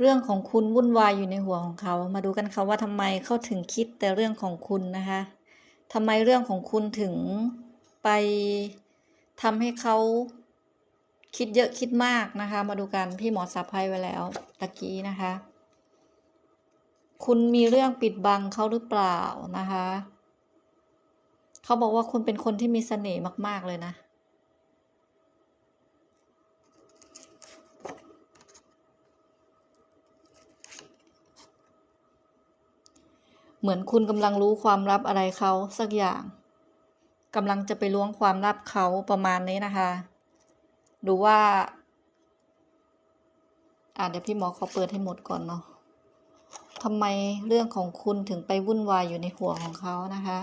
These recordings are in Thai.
เรื่องของคุณวุ่นวายอยู่ในหัวของเขา มาดูกันค่ะว่าทำไมเขาถึงคิดแต่เรื่องของคุณนะคะทำไมเรื่องของคุณถึงไปทำให้เขาคิดเยอะคิดมากนะคะ มาดูกันพี่หมอสับให้ไว้แล้วตะกี้นะคะ คุณมีเรื่องปิดบังเขาหรือเปล่านะคะ เขาบอกว่าคุณเป็นคนที่มีเสน่ห์มาก ๆ เลยนะ เหมือนคุณกำลังรู้ความลับอะไรเขาสักอย่างกำลังจะไปล้วงความลับเขาประมาณนี้นะคะดูว่าอ่าเดี๋ยวพี่หมอขอเปิดให้หมดก่อนเนาะทำไมเรื่องของคุณถึงไปวุ่นวายอยู่ในหัวของเขานะคะ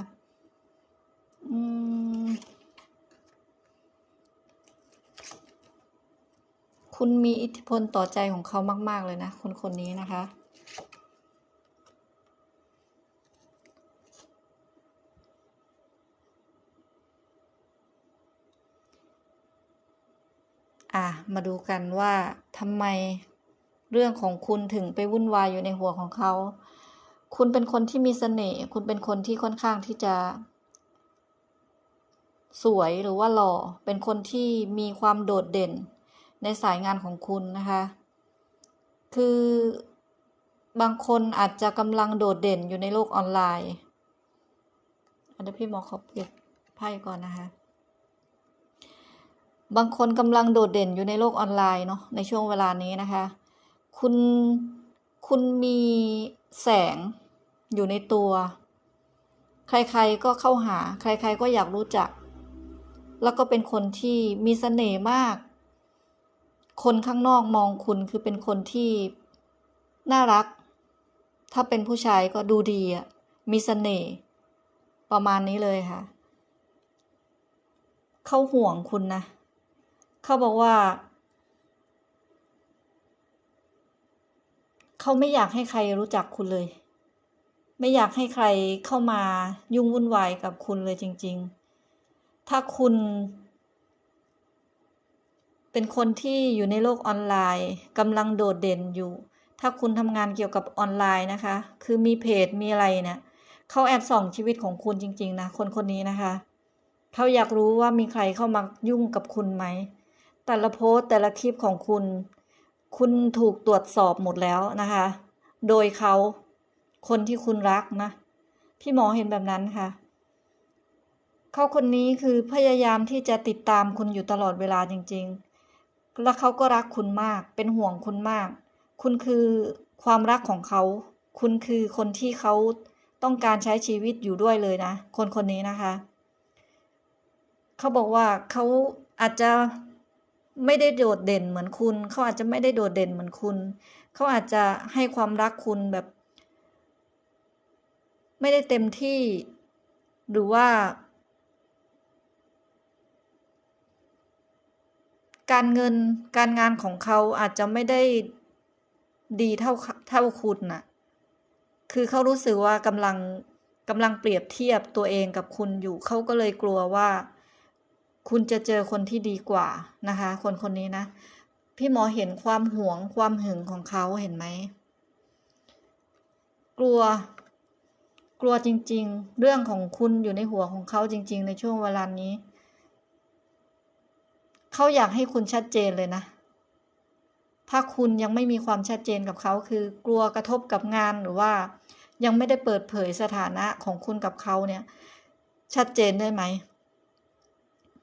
อืมคุณมีอิทธิพลต่อใจของเขามาก ๆ เลยนะ คนคนนี้นะคะ อะมาดูกันว่าทำไมเรื่องของคุณถึงไปวุ่นวายอยู่ในหัวของเขา คุณเป็นคนที่มีเสน่ห์ คุณเป็นคนที่ค่อนข้างที่จะ สวยหรือว่าหล่อ เป็นคนที่มีความโดดเด่นในสายงานของคุณนะคะ คือบางคนอาจจะกำลังโดดเด่นอยู่ในโลกออนไลน์อันนี้พี่หมอขอเปิดไพ่ก่อนนะคะ บางคนกำลังโดดเด่นอยู่ในโลกออนไลน์เนาะในช่วงเวลานี้นะคะ คุณคุณมีแสงอยู่ในตัว ใครๆก็เข้าหา ใครๆก็อยากรู้จัก แล้วก็เป็นคนที่มีเสน่ห์มาก คนข้างนอกมองคุณคือเป็นคนที่น่ารัก ถ้าเป็นผู้ชายก็ดูดีอะมีเสน่ห์ประมาณนี้เลยค่ะ เขาห่วงคุณนะ เขาบอกว่า เขาไม่อยากให้ใครรู้จักคุณเลย ไม่อยากให้ใครเข้ามายุ่งวุ่นวายกับคุณเลยจริง ๆ ถ้าคุณ เป็นคนที่อยู่ในโลกออนไลน์กำลังโดดเด่นอยู่ ถ้าคุณทำงานเกี่ยวกับออนไลน์นะคะ คือมีเพจมีอะไรเนี่ยเขาแอบส่องชีวิตของคุณจริง ๆ นะ คนคนนี้นะคะเขาอยากรู้ว่ามีใครเข้ามายุ่งกับคุณไหม แต่ละโพสต์แต่ละคลิปของคุณ คุณถูกตรวจสอบหมดแล้วนะคะ โดยเขาคนที่คุณรักนะ พี่หมอเห็นแบบนั้นค่ะ เขาคนนี้คือพยายามที่จะติดตามคุณอยู่ตลอดเวลาจริง ๆ และเขาก็รักคุณมาก เป็นห่วงคุณมาก คุณคือความรักของเขา คุณคือคนที่เขาต้องการใช้ชีวิตอยู่ด้วยเลยนะ คนคนนี้นะคะ เขาบอกว่าเขาอาจจะ ไม่ได้โดดเด่นเหมือนคุณ เขาอาจจะไม่ได้โดดเด่นเหมือนคุณ เขาอาจจะให้ความรักคุณแบบ ไม่ได้เต็มที่ หรือว่า การเงินการงานของเขาอาจจะไม่ได้ดีเท่าเท่าคุณน่ะ คือเขารู้สึกว่ากำลังกำลังเปรียบเทียบตัวเองกับคุณอยู่ เขาก็เลยกลัวว่า คุณจะเจอคนที่ดีกว่านะคะ คนคนนี้นะ พี่หมอเห็นความหวงความหึงของเขาเห็นไหม กลัว กลัวจริง ๆ เรื่องของคุณอยู่ในหัวของเขาจริง ๆ ในช่วงเวลานี้ เขาอยากให้คุณชัดเจนเลยนะ ถ้าคุณยังไม่มีความชัดเจนกับเขาคือกลัวกระทบกับงานหรือว่า ยังไม่ได้เปิดเผยสถานะของคุณกับเขาเนี่ย ชัดเจนได้ไหม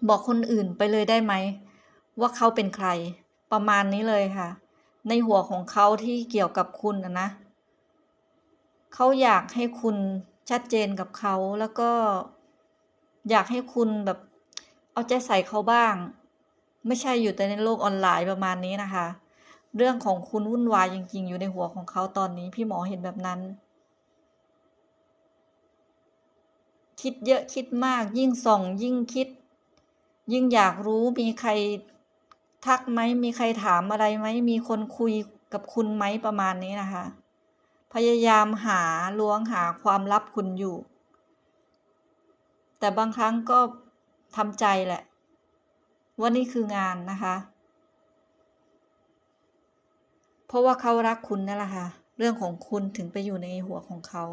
บอกคนอื่นไปเลยได้ไหม ว่าเขาเป็นใคร ประมาณนี้เลยค่ะ ในหัวของเขาที่เกี่ยวกับคุณนะนะเขาอยากให้คุณชัดเจนกับเขาแล้วก็อยากให้คุณแบบ เอาใจใส่เขาบ้าง ไม่ใช่อยู่แต่ในโลกออนไลน์ประมาณนี้นะคะ เรื่องของคุณวุ่นวายจริง ๆ อยู่ในหัวของเขาตอนนี้ พี่หมอเห็นแบบนั้น คิดเยอะคิดมากยิ่งส่องยิ่งคิด ยิ่งอยากรู้มีใครทักไหมมีใครถามอะไรไหมมีคนคุยกับคุณไหมประมาณนี้นะคะ พยายามหาล้วงหาความลับคุณอยู่ แต่บางครั้งก็ทำใจแหละว่านี่คืองานนะคะ เพราะว่าเขารักคุณนั่นแหละค่ะ เรื่องของคุณถึงไปอยู่ในหัวของเขา